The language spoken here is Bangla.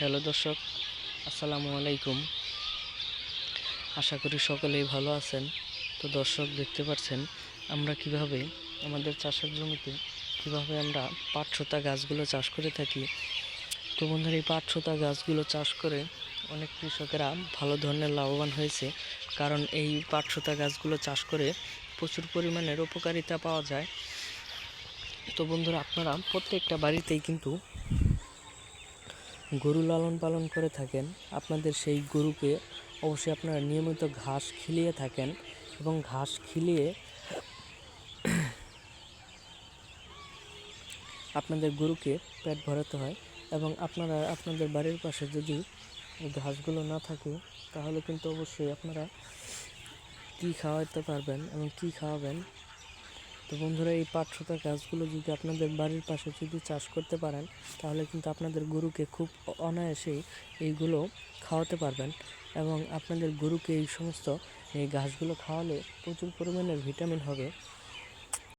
হ্যালো দর্শক, আসসালামু আলাইকুম। আশা করি সকলেই ভালো আছেন। তো দর্শক, দেখতে পাচ্ছেন আমরা কীভাবে আমাদের চাষের জমিতে কীভাবে আমরা পাট সুতা গাছগুলো চাষ করে থাকি। তো বন্ধুরা, এই পাট সুতা গাছগুলো চাষ করে অনেক কৃষকেরা ভালো ধরনের লাভবান হয়েছে। কারণ এই পাট সুতা গাছগুলো চাষ করে প্রচুর পরিমাণের উপকারিতা পাওয়া যায়। তো বন্ধুরা, আপনারা প্রত্যেকটা বাড়িতেই কিন্তু গরু লালন পালন করে থাকেন। আপনাদের সেই গরুকে অবশ্যই আপনারা নিয়মিত ঘাস খিলিয়ে থাকেন এবং ঘাস খিলিয়ে আপনাদের গরুকে পেট ভরাতে হয় এবং আপনারা আপনাদের বাড়ির পাশে যদি ঘাসগুলো না থাকে, তাহলে কিন্তু অবশ্যই আপনারা কী খাওয়াতে পারবেন এবং কী খাওয়াবেন তো বন্ধুরা, এই পাট সুতার গাছগুলো যদি আপনাদের বাড়ির পাশে যদি চাষ করতে পারেন, তাহলে কিন্তু আপনাদের গরুকে খুব অনায়াসেই এইগুলো খাওয়াতে পারবেন এবং আপনাদের গরুকে এই সমস্ত এই ঘাসগুলো খাওয়ালে প্রচুর পরিমাণে ভিটামিন হবে।